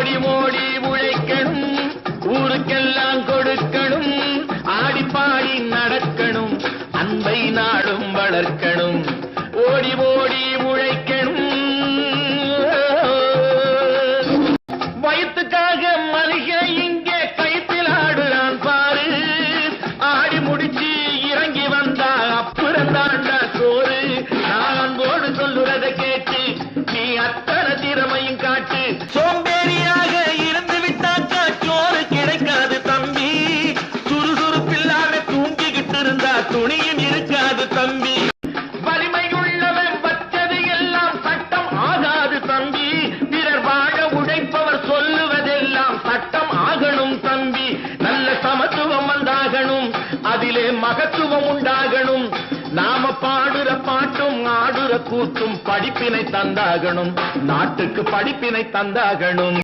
ஓடி ஓடி உழைக்கணும் ஊருக்கெல்லாம் கொடுக்கணும் ஆடிப்பாடி நடக்கணும் அன்பை நாடும் வளர்க்கணும் ஓடி ஓடி உழைக்கணும். வயிற்றுக்காக மளிகை இங்கே கைத்தில் ஆடுறான் பாரு. ஆடி முடிச்சு இறங்கி வந்தா அப்புறம் தாண்டா சோறு. நான் அன்போடு சொல்லுறதை கேட்டு நீ அத்தனை திறமையும் காட்டு. சோம்பேறியாக அதிலே மகத்துவம் உண்டாகணும். நாம பாடுற பாட்டும் ஆடுற கூத்தும் படிப்பினை தந்தாகணும். நாட்டுக்கு படிப்பினை தந்தாகணும்.